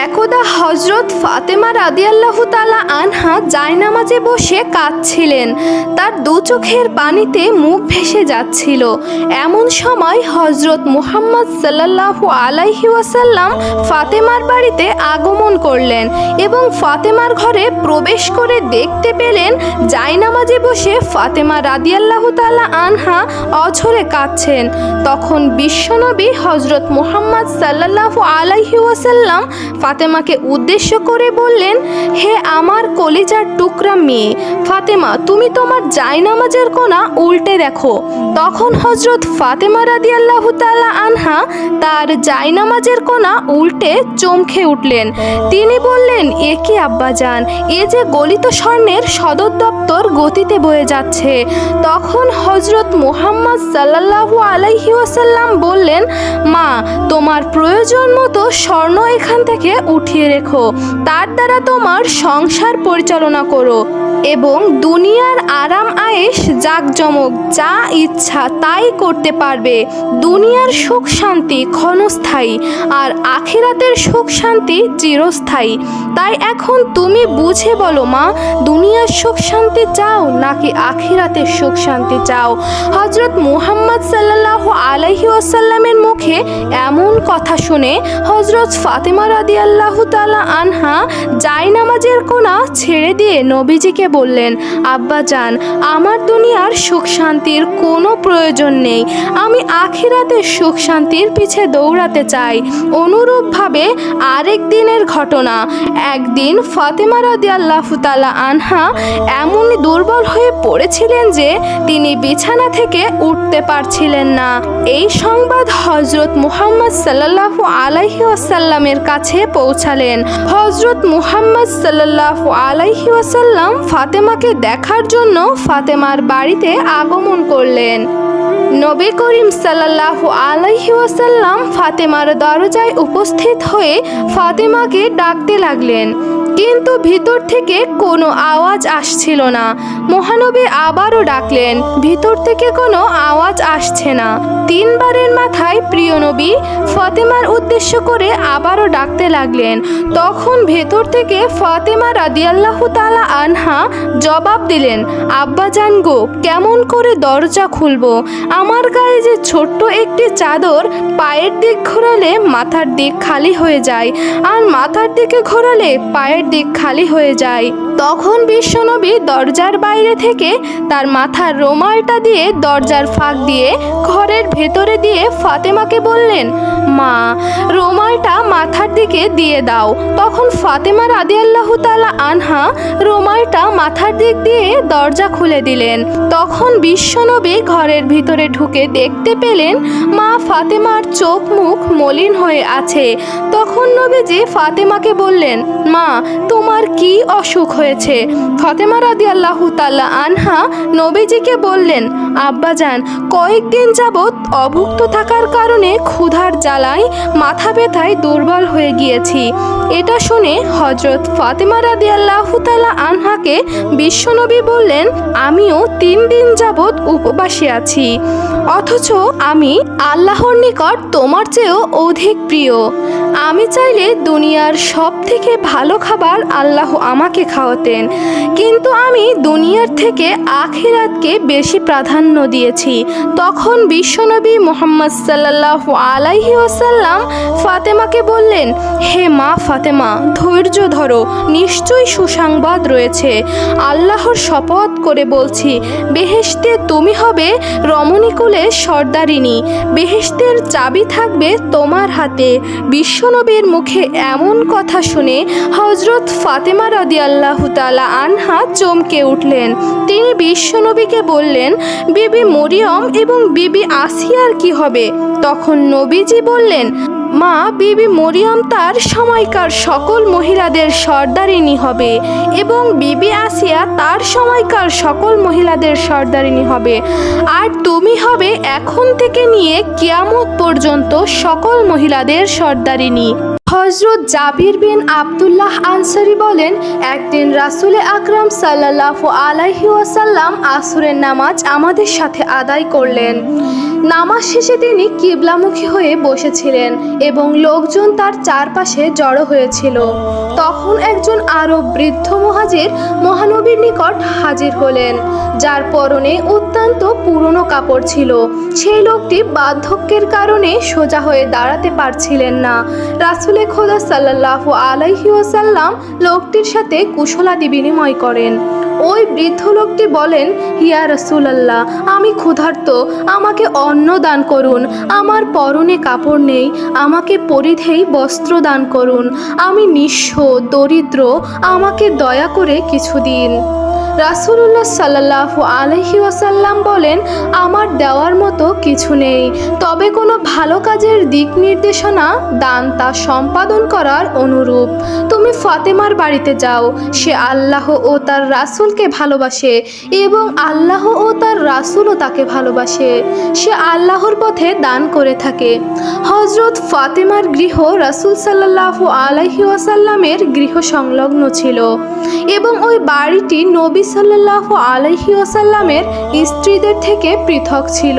একদা হজরত ফাতেমা রাদিয়াল্লাহু তালা আনহা জায়নামাজে বসে কাঁদছিলেন। তার দু চোখের পানিতে মুখ ভেসে যাচ্ছিল। এমন সময় হজরত মুহাম্মদ সাল্লাল্লাহু আলাইহি ওয়াসাল্লাম ফাতেমার বাড়িতে আগমন করলেন এবং ফাতেমার ঘরে প্রবেশ করে দেখতে পেলেন জায়নামাজে বসে ফাতেমা রাদিয়াল্লাহু তালা আনহা অঝরে কাঁদছেন। তখন বিশ্বনবী হজরত মুহাম্মদ সাল্লাল্লাহু আলাইহি ওয়াসাল্লাম ফাতেমাকে উদ্দেশ্য করে বললেন, হে আমার কলিজার টুকরা মেয়ে, ফাতেমা, তুমি তোমার জায়নামাজের কোনা উল্টে দেখো। তখন হজরত ফাতেমা রাদিয়াল্লাহু তাআলা আনহা তার জায়নামাজের কোনা উল্টে চমকে উঠলেন। তিনি বললেন, এ কি আব্বাজান, এ যে গলিত স্বর্ণের সদর দপ্তর গতিতে বয়ে যাচ্ছে। তখন হজরত মুহাম্মদ সাল্লাল্লাহু আলাইহি ওয়াসাল্লাম বললেন, মা, তোমার প্রয়োজন মতো স্বর্ণ এখান থেকে উঠিয়ে রেখো। তার দ্বারা তোমার সংসার পরিচালনা করো। এবং দুনিয়ার আরাম আয়েশ, জাকজমক, যা ইচ্ছা তাই করতে পারবে। দুনিয়ার সুখ শান্তি ক্ষণস্থায়ী, আর আখিরাতের সুখ শান্তি চিরস্থায়ী। তাই এখন তুমি বুঝে বলো মা, দুনিয়ার সুখ শান্তি চাও নাকি আখিরাতের সুখ শান্তি চাও? হজরত মুহাম্মদ সাল্লাহ আলাইহি ওয়াসাল্লামের মুখে এমন কথা শুনে হজরত ফাতেমা রাদি আল্লাহ তালা আনহা জায়নামাজের কোনা ছেড়ে দিয়ে নবীজিকে বললেন, আব্বা যান, আমার দুনিয়ার সুখ শান্তির কোনো প্রয়োজন নেই। আমি আখিরাতে সুখ শান্তির পিছে দৌড়াতে চাই। অনুরূপভাবে আরেক দিনের ঘটনা। একদিন ফাতেমা রাদি আল্লাহ তালা আনহা এমনই দুর্বল হয়ে পড়েছিলেন যে তিনি বিছানা থেকে উঠতে পারছিলেন না। এই সংবাদ হজরত মুহাম্মদ সাল্লাল্লাহু আলাইহি ওয়াসাল্লামের কাছে পৌঁছালেন। হজরত মুহাম্মদ সাল্লাল্লাহু আলাইহি ওয়াসাল্লাম ফাতেমাকে দেখার জন্য ফাতেমার বাড়িতে আগমন করলেন। নবী করিম সাল্লাল্লাহু আলাইহি ওয়াসাল্লাম ফাতেমার দরজায় উপস্থিত হয়ে ফাতেমাকে ডাকতে লাগলেন। কিন্তু ভিতর থেকে কোনো আওয়াজ আসছিল না। মহানবী আবারও ডাকলেন, ভিতর থেকে কোনো আওয়াজ আসছে না। তিনবারের মাথায় প্রিয় নবী ফাতেমার উদ্দেশ্য করে আবারও ডাকতে লাগলেন। তখন ভেতর থেকে ফাতেমা রাদিয়াল্লাহু তালা আনহা জবাব দিলেন আব্বাজান গো, কেমন করে দরজা খুলবো? আমার গায়ে যে ছোট্ট একটি চাদর পায়ের দিক ঘোরালে মাথার দিক খালি হয়ে যায় আর মাথার দিকে ঘোরালে পায়ের দিক খালি হয়ে যায়। তখন বিশ্বনবী দরজার বাইরে থেকে তার মাথার রোমালটা দিয়ে দরজার ফাঁক দিয়ে ঘরের ভেতরে দিয়ে ফাতেমাকে বললেন, মা, রোমালটা মাথার দিকে দিয়ে দাও। তখন ফাতেমা রাদি আল্লাহ তালা আনহা রোমালটা মাথার দিক দিয়ে দরজা খুলে দিলেন। তখন বিশ্বনবী ঘরের ভিতরে ঢুকে দেখতে পেলেন, মা ফাতেমার চোখ মুখ মলিন হয়ে আছে। তখন নবীজি ফাতেমাকে বললেন, মা, তোমার কি অসুখ হয়েছে? ফাতেমা রাদি আল্লাহ আনহা নবীজিকে বললেন, আব্বাজান, কয়েকদিন যাবৎ অভুক্ত থাকার কারণে ক্ষুধার জ্বালায় মাথা ব্যথায় দুর্বল হয়ে গিয়েছি। এটা শুনে হজরত ফাতেমা রাদি আল্লাহ তাল্লাহ আনহাকে বিশ্বনবী বললেন, আমিও তিন দিন যাবৎ উপবাসে আছি। অথচ আমি আল্লাহর নিকট তোমার চেয়েও অধিক প্রিয়। আমি চাইলে দুনিয়ার সব থেকে ভালো খাবার আল্লাহ আমাকে খাওয়াতেন। কিন্তু আমি দুনিয়ার থেকে আখিরাতকে বেশি প্রাধান্য দিয়েছি। তখন বিশ্বনবী মোহাম্মদ সাল্লাহ আলাইহি ওসাল্লাম ফাতেমাকে বললেন, হে মা ফাতেমা, ধৈর্য ধরো, নিশ্চয়ই সুসংবাদ রয়েছে। আল্লাহর শপথ করে বলছি, বেহেশতে তুমি হবে রমণীকুলের সর্দারিনী, বেহেশতের চাবি থাকবে তোমার হাতে। বিশ্বনবীর মুখে এমন কথা শুনে হজরত ফাতেমা রদি আল্লাহ তালা আনহা চমকে উঠলেন। তিনি বিশ্বনবীকে বললেন, বিবি মরিয়ম এবং বিবি আসিয়ার কি হবে। তখন নবীজি বললেন, মা, বিবি মরিয়ম তার সময়কার সকল মহিলাদের সর্দারিনী হবে এবং বিবি আসিয়া তার সময়কার সকল মহিলাদের সর্দারিনী হবে। আর তুমি হবে এখন থেকে নিয়ে কিয়ামত পর্যন্ত সকল মহিলাদের সর্দারিনী। হজরত জাবির বিন আব্দুল্লাহ আনসারি বলেন, একদিন রাসুলে আকরাম সাল্লাহ আলাইহি ওয়াসাল্লাম আসরের নামাজ আমাদের সাথে আদায় করলেন। নামাজ শেষে তিনি কিবলামুখী হয়ে বসেছিলেন এবং লোকজন তার চারপাশে জড়ো হয়েছিল। তখন একজন আরব বৃদ্ধ মহাজির মহানবীর নিকট হাজির হলেন, যার পরনে অত্যন্ত পুরনো কাপড় ছিল। সেই লোকটি বার্ধক্যের কারণে সোজা হয়ে দাঁড়াতে পারছিলেন না। রাসুলে খোদা সাল্লাহ আলাইহি ওসাল্লাম লোকটির সাথে কুশলাদি বিনিময় করেন। ওই বৃদ্ধ লোকটি বলেন হিয়া রসুলাল্লাহ, আমি ক্ষুধার্ত, আমাকে অন্ন দান করুন, আমার পরনে কাপড় নেই, আমাকে পরিধেই বস্ত্র দান করুন, আমি নিঃস্ব, দরিদ্র, আমাকে দয়া করে কিছু দিন। রাসুলুল্লাহ সাল্লাহ আলহি ওয়াসাল্লাম বলেন, আমার দেওয়ার মতো কিছু নেই। তবে কোনো ভালো কাজের দিক নির্দেশনা, দান তা সম্পাদন করার অনুরূপ। তুমি ফাতেমার বাড়িতে যাও। সে আল্লাহ ও তার রাসূলকে ভালোবাসে এবং আল্লাহ ও তার রাসূলও তাকে ভালোবাসে। সে আল্লাহর পথে দান করে থাকে। হজরত ফাতেমার গৃহ রাসূল সাল্লাহ আলাইহি ওয়াসাল্লামের গৃহ সংলগ্ন ছিল এবং ওই বাড়িটি নবী সাল্লাহ আলহি ওসাল্লামের স্ত্রীদের থেকে পৃথক ছিল।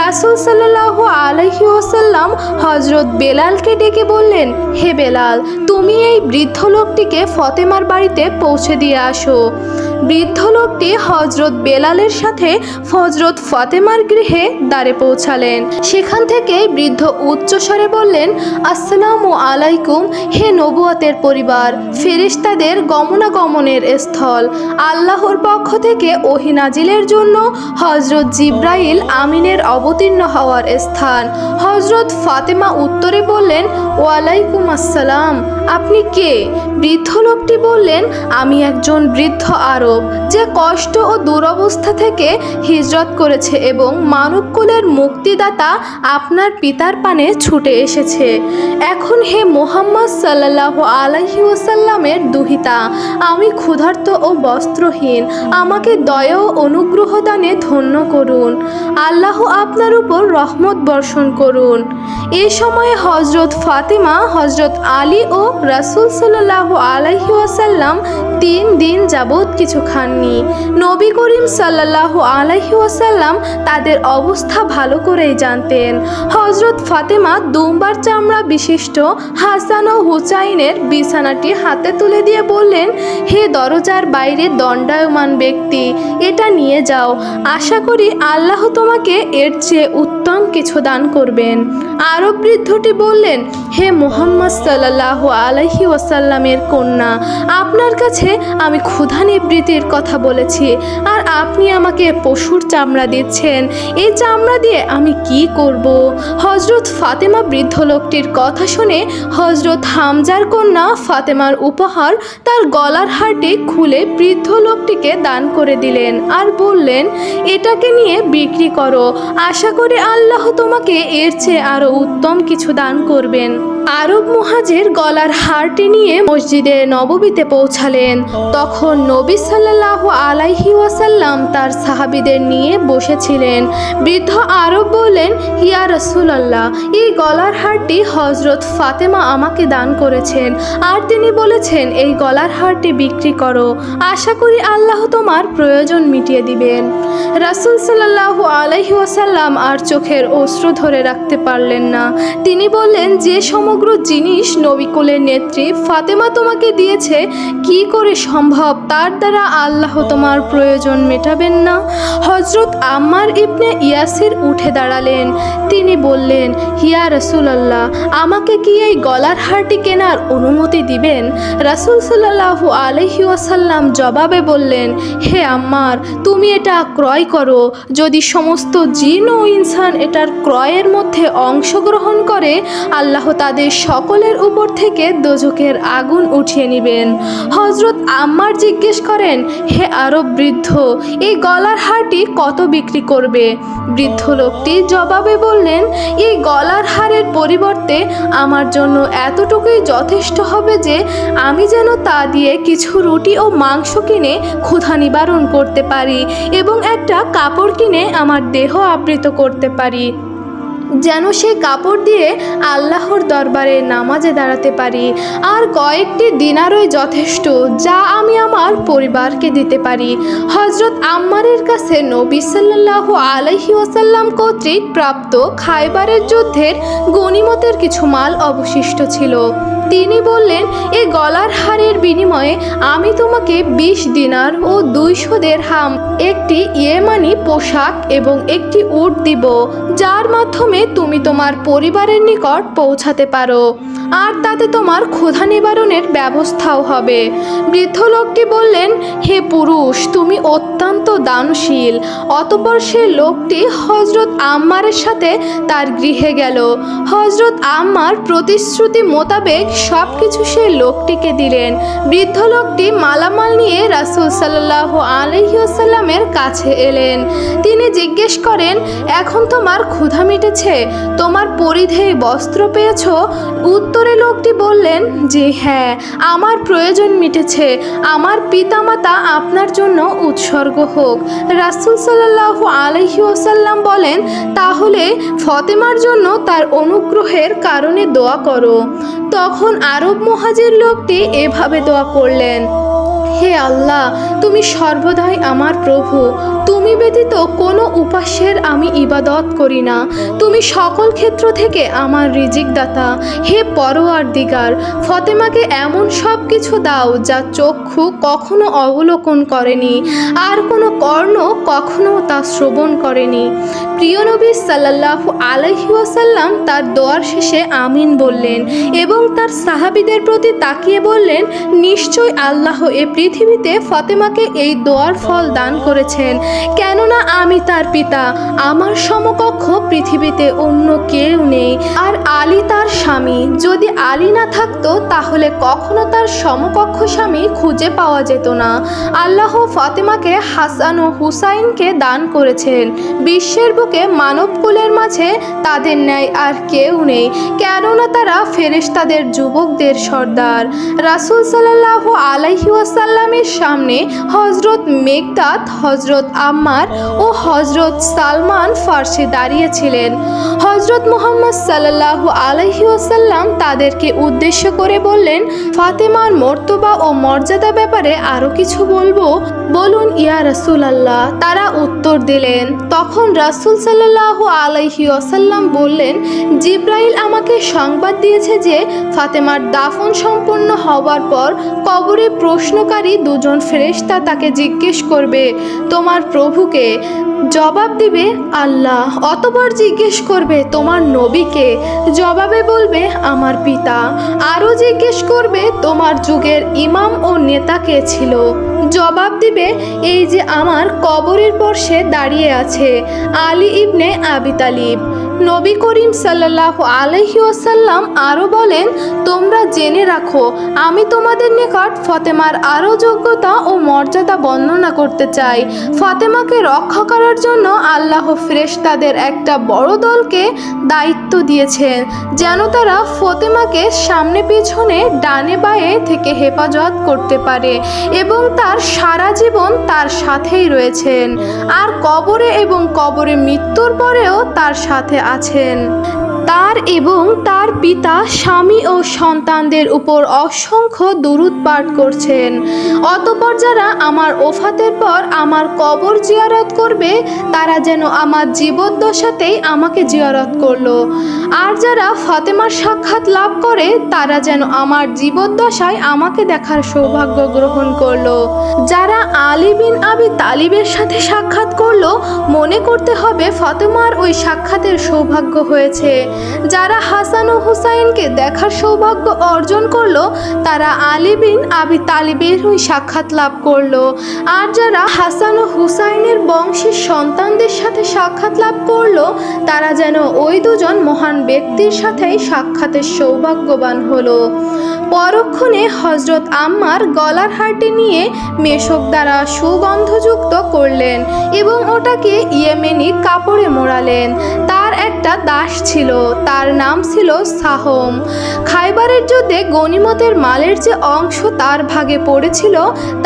রাসুল সাল্লাহ আলহি ওসাল্লাম হজরত বেলালকে ডেকে বললেন, হে বেলাল, তুমি এই বৃদ্ধ লোকটিকে ফতেমার বাড়িতে পৌঁছে দিয়ে আসো। বৃদ্ধ লোকটি হজরত বেলালের সাথে হজরত ফাতেমার গৃহে দ্বারে পৌঁছালেন। সেখান থেকে বৃদ্ধ উচ্চস্বরে বললেন, আসসালামু আলাইকুম, হে নবুয়াতের পরিবার, ফেরেশতাদের গমনাগমনের স্থল। আল্লাহর পক্ষ থেকে ওহিনাজিলের জন্য হজরত জিব্রাইল আমিনের অবতীর্ণ হওয়ার স্থান। হজরত ফাতেমা উত্তরে বললেন, ওয়ালাইকুম আসসালাম, আপনি কে? বৃদ্ধ লোকটি বললেন, আমি একজন বৃদ্ধ আরব, যে কষ্ট ও দুরবস্থা থেকে হিজরত করেছে এবং মানবকুলের মুক্তিদাতা আপনার পিতার পানে ছুটে এসেছে। এখন হে মোহাম্মদ সাল্লাহ আলাইহি ওসাল্লামের দুহিতা, আমি ক্ষুধার্ত ও বস্ত্রহীন, আমাকে দয়া ও অনুগ্রহ দানে ধন্য করুন। আল্লাহ আপনার উপর রহমত বর্ষণ করুন। এ সময়ে হজরত ফাতেমা হজরত আলী ও রাসুল সাল্লাহ আলাইহি ওয়াসাল্লাম তিন দিন যাবৎ কিছু খাননি। নবী করিম সাল্লাহ আলাইহি ওয়াসাল্লাম তাদের অবস্থা ভালো করেই জানতেন। হজরত ফাতেমা দুমবার চামড়া বিশিষ্ট হাসান ও হুসাইনের বিছানাটি হাতে তুলে দিয়ে বললেন, হে দরজার বাইরে দণ্ডায়মান ব্যক্তি, এটা নিয়ে যাও। আশা করি আল্লাহ তোমাকে এর চেয়ে উত্তম কিছু দান করবেন। আরব বৃদ্ধটি বললেন, হে মোহাম্মদ সাল্লাহ আলহি ওয়াসাল্লামের কন্যা, আপনার কাছে আমি ক্ষুধা নিবৃত্তির কথা বলেছি। আর আপনি আমাকে পশুর চামড়া দিচ্ছেন। এই চামড়া দিয়ে আমি কি করব? হজরত ফাতেমা বৃদ্ধ লোকটির কথা শুনে হজরত হামজার কন্যা ফাতেমার উপহার তার গলার হারটি খুলে বৃদ্ধ লোকটিকে দান করে দিলেন আর বললেন, এটাকে নিয়ে বিক্রি করো। আশা করি আল্লাহ তোমাকে এর চেয়ে আরও উত্তম কিছু দান করবেন। আরব মুহাজের গলার হারটি নিয়ে মসজিদে নববীতে পৌঁছালেন। তখন নবী সাল্লাহ আলাইহি ওয়াসাল্লাম তার সাহাবিদের নিয়ে বসেছিলেন। বৃদ্ধ আরব বললেন হিয়া রসুলাল্লাহ, এই গলার হারটি হজরত ফাতেমা আমাকে দান করেছেন। আর তিনি বলেছেন, এই গলার হারটি বিক্রি করো। আশা করি আল্লাহ তোমার প্রয়োজন মিটিয়ে দিবেন। রাসুল সাল্লাহ আলাইহি ওয়াসাল্লাম আর চোখের অশ্রু ধরে রাখতে পারলেন না। তিনি বললেন, যে সমগ্র জিনিস নবিকুলের নেত্রী ফাতেমা তোমাকে দিয়েছে। কি করে সম্ভব? তার দ্বারা আল্লাহ তোমার প্রয়োজন মেটাবেন না। হজরত আম্মার ইবনে ইয়াসির উঠে দাঁড়ালেন। তিনি বললেন, হিয়া রসুলাল্লাহ, আমাকে কি এই গলার হারটি কেনার অনুমতি দিবেন? রাসুল সাল্লাহ আলহি জবাবে বললেন, হে আম্মার, তুমি এটা ক্রয় করো। যদি সমস্ত জিন ও ইনসান এটার ক্রয়ের মধ্যে অংশগ্রহণ করে, আল্লাহ তাদের সকলের উপর থেকে দোজকের আগুন উঠিয়ে নেবেন। হজরত আম্মার জিজ্ঞেস করেন, হে আরব বৃদ্ধ, এই গলার হারটি কত বিক্রি করবে? বৃদ্ধ লোকটি জবাবে বললেন, এই গলার হারের পরিবর্তে আমার জন্য এতটুকুই যথেষ্ট হবে যে আমি যেন তা দিয়ে কিছু রুটি ও মাংস কিনে ক্ষুধা নিবারণ করতে পারি এবং একটা কাপড় কিনে আমার দেহ আবৃত করতে পারি। যেন সেই কাপড় দিয়ে আল্লাহর দরবারে নামাজে দাঁড়াতে পারি। আর কয়েকটি দিনারই যথেষ্ট, যা আমি আমার পরিবারকে দিতে পারি। হজরত আম্মারের কাছে নবী সাল্লাহ আলহি ওসাল্লাম কর্তৃক প্রাপ্ত খাইবারের যুদ্ধের গনিমতের কিছু মাল অবশিষ্ট ছিল। তিনি বললেন, এ গলার হারের বিনিময়ে আমি তোমাকে বিশ দিনার ও দুইশো হাম একটি ইয়েমানি পোশাক এবং একটি উট দিব, যার মাধ্যমে তুমি তোমার পরিবারের নিকট পৌঁছাতে পারো। আর তাতে তোমার ক্ষুধা নিবারণের ব্যবস্থাও হবে। বৃদ্ধ লোকটি বললেন, হে পুরুষ, তুমি অত্যন্ত দানশীল। অতপর সে লোকটি হজরত আম্মারের সাথে তার গৃহে গেল। হজরত আম্মার প্রতিশ্রুতি মোতাবেক সব কিছু সে লোকটিকে দিলেন। বৃদ্ধ লোকটি মালামাল নিয়ে রাসুল সাল্লাহ আলহিউসাল্লামের কাছে এলেন। তিনি জিজ্ঞেস করেন, এখন তোমার ক্ষুধা মিটেছে? তোমার পরিধেয় বস্ত্র পেয়েছ? উত্তরে লোকটি বললেন যে হ্যাঁ আমার প্রয়োজন মিটেছে। আমার পিতামাতা আপনার জন্য উৎসর্গ হোক। রাসুল সাল্লাহ আলহি ওসাল্লাম বলেন, তাহলে ফতেমার জন্য তার অনুগ্রহের কারণে দোয়া করো। তখন আরব মহাজের লোকটি এভাবে দোয়া করলেন, হে আল্লাহ, তুমি সর্বদাই আমার প্রভু। তুমি ব্যতীত কোনো উপাস্যের আমি ইবাদত করি না। তুমি সকল ক্ষেত্র থেকে আমার রিজিক দাতা হে পরোয়ার দিগার, ফতেমাকে এমন সব কিছু দাও যা চক্ষু কখনো অবলোকন করেনি, আর কোনো কর্ণ কখনো তা শ্রবণ করেনি। প্রিয় নবী সাল্লাহ আলহি ওয়াসাল্লাম তার দোয়ার শেষে আমিন বললেন এবং তার সাহাবিদের প্রতি তাকিয়ে বললেন, নিশ্চয় আল্লাহ এ পৃথিবীতে ফতেমাকে এই দোয়ার ফল দান করেছেন। কেননা আমি তার পিতা। আমার সমকক্ষ পৃথিবীতে অন্য কেউ নেই। আর আলী তার স্বামী। যদি আলী না থাকতো, তাহলে কখনো তার সমকক্ষ স্বামী খুঁজে পাওয়া যেত না। আল্লাহ ফাতেমাকে হাসান ও হুসাইনকে দান করেছেন। বিশ্বের বুকে মানবকুলের মাঝে তাদের ন্যায় আর কেউ নেই। কেননা তারা ফেরেশতাদের যুবকদের সর্দার। রাসুল সাল্লাহ আলাইহি ওয়াসাল্লামের সামনে হজরত মেঘদাত হজরত আম্মার ও হজরত সালমান ফার্সি দাঁড়িয়েছিলেন। হজরত মোহাম্মদ সাল্লাহ আলাইহি ওয়াসাল্লাম তাদেরকে উদ্দেশ্য করে বললেন, ফাতেমার মর্তবা ও মর্যাদা ব্যাপারে আরও কিছু বলব? বলুন ইয়া রাসুল আল্লাহ তারা উত্তর দিলেন, তখন রাসুল সাল্লাহ আলাইহি ওয়াসাল্লাম বললেন, জিব্রাইল আমাকে সংবাদ দিয়েছে যে ফাতেমার দাফন সম্পন্ন হওয়ার পর কবরে প্রশ্নকারী দুজন ফেরেশতা তাকে জিজ্ঞেস করবে, তোমার প্রভুকে জবাব দিবে আল্লাহ। অতবার জিজ্ঞেস করবে, তোমার নবীকে? জবাবে বলবে, আমার পিতা। আরও জিজ্ঞেস করবে, তোমার যুগের ইমাম ও নেতা কে ছিল? জবাব দিবে, এই যে আমার কবরের পর সে দাঁড়িয়ে আছে। আলী ইবনে আবি তালিব। নবী করিম সাল্লাহ আলহি ওসাল্লাম আরও বলেন, তোমরা জেনে রাখো, আমি তোমাদের নিকট ফতেমার আরও যোগ্যতা ও মর্যাদা বর্ণনা করতে চাই। ফতেমাকে রক্ষা করার জন্য আল্লাহ ফ্রেশতাদের একটা বড় দলকে দায়িত্ব দিয়েছেন, যেন তারা ফতেমাকে সামনে পিছনে ডানে বায়ে থেকে হেফাজত করতে পারে এবং তার সারা জীবন তার সাথেই রয়েছেন। আর কবরে এবং কবরে মৃত্যুর পরেও তার সাথে আছেন। তার এবং তার পিতা, স্বামী ও সন্তানদের উপর অসংখ্য দুরুদ পাঠ করছেন। অতপর যারা আমার ওফাতের পর আমার কবর জিয়ারত করবে, তারা যেন আমার জীবদ্দশাতেই আমাকে জিয়ারত করল। আর যারা ফাতেমার সাক্ষাৎ লাভ করে, তারা যেন আমার জীবদ্দশায় আমাকে দেখার সৌভাগ্য গ্রহণ করল। যারা আলী বিন আবি তালিবের সাথে সাক্ষাৎ করল, মনে করতে হবে ফাতেমার ওই সাক্ষাতের সৌভাগ্য হয়েছে। যারা হাসান ও হুসাইনকে দেখার সৌভাগ্য অর্জন করল, তারা আলী বিন আবি তালিবের ওই সাক্ষাৎ লাভ করল। আর যারা হাসান ও হুসাইনের বংশের সন্তানদের সাথে সাক্ষাৎ লাভ করল, তারা যেন ওই দুজন মহান ব্যক্তির সাথেই সাক্ষাতের সৌভাগ্যবান হলো। পরক্ষণে হজরত আম্মার গলার হারটি নিয়ে মেশক দ্বারা সুগন্ধযুক্ত করলেন এবং ওটাকে ইয়েমেনি কাপড়ে মোড়ালেন। তার একটা দাস ছিল। তার নাম ছিল সাহম। খাইবারের যুদ্ধে গনিমতের মালের যে অংশ তার ভাগে পড়েছিল,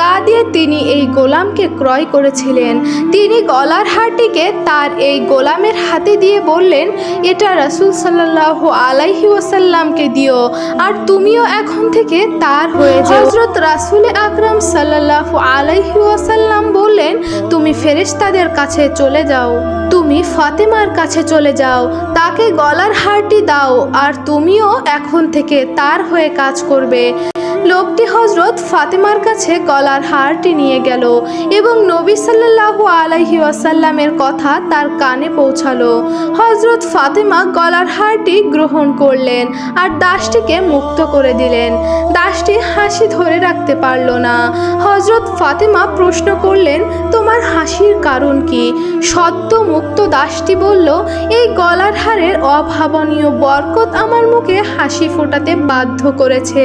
তা দিয়ে তিনি এই গোলামকে ক্রয় করেছিলেন। তিনি গলার হারটিকে তার এই গোলামের হাতে দিয়ে বললেন, এটা রাসূল সাল্লাহ আলাইহি ওয়াসাল্লামকে দিও, আর তুমিও এখন থেকে তার হয়ে যাও। হজরত রাসূল আকরাম সাল্লাহ আলাইহি ওয়াসাল্লাম বললেন, তুমি ফেরেশতাদের কাছে চলে যাও। তুমি ফাতেমার কাছে চলে যাও তাকে গলার হারটি দাও আর তুমিও এখন থেকে তার হয়ে কাজ করবে। লোকটি হজরত ফাতেমার কাছে গলার হারটি নিয়ে গেল এবং নবী সাল্লাল্লাহু আলাইহি ওয়াসাল্লামের কথা তার কানে পৌঁছালো। হজরত ফাতেমা গলার হারটি গ্রহণ করলেন আর দাসটিকে মুক্ত করে দিলেন। দাসটি হাসি ধরে রাখতে পারল না। হজরত ফাতেমা প্রশ্ন করলেন, তোমার হাসির কারণ কি? সদ্য মুক্ত দাসটি বলল, এই গলার হারের অভাবনীয় বরকত আমার মুখে হাসি ফোটাতে বাধ্য করেছে,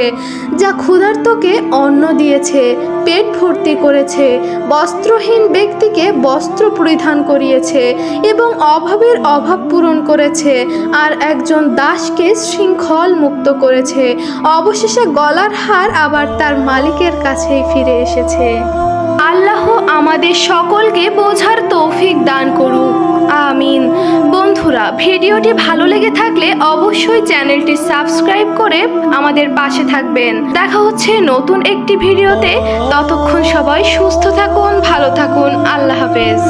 যা ক্ষুধার্তকে অন্ন দিয়েছে, পেট ভর্তি করেছে, বস্ত্রহীন ব্যক্তিকে বস্ত্র পরিধান করিয়েছে এবং অভাবের অভাব পূরণ করেছে আর একজন দাসকে শৃঙ্খল মুক্ত করেছে। অবশেষে গলার হার আবার তার মালিকের কাছেই ফিরে এসেছে। আল্লাহ আমাদের সকলকে বোঝার তৌফিক দান করুক। আমিন। বন্ধুরা, ভিডিওটি ভালো লেগে থাকলে অবশ্যই চ্যানেলটি সাবস্ক্রাইব করে আমাদের পাশে থাকবেন। দেখা হচ্ছে নতুন একটি ভিডিওতে। ততক্ষণ সবাই সুস্থ থাকুন, ভালো থাকুন। আল্লাহ হাফেজ।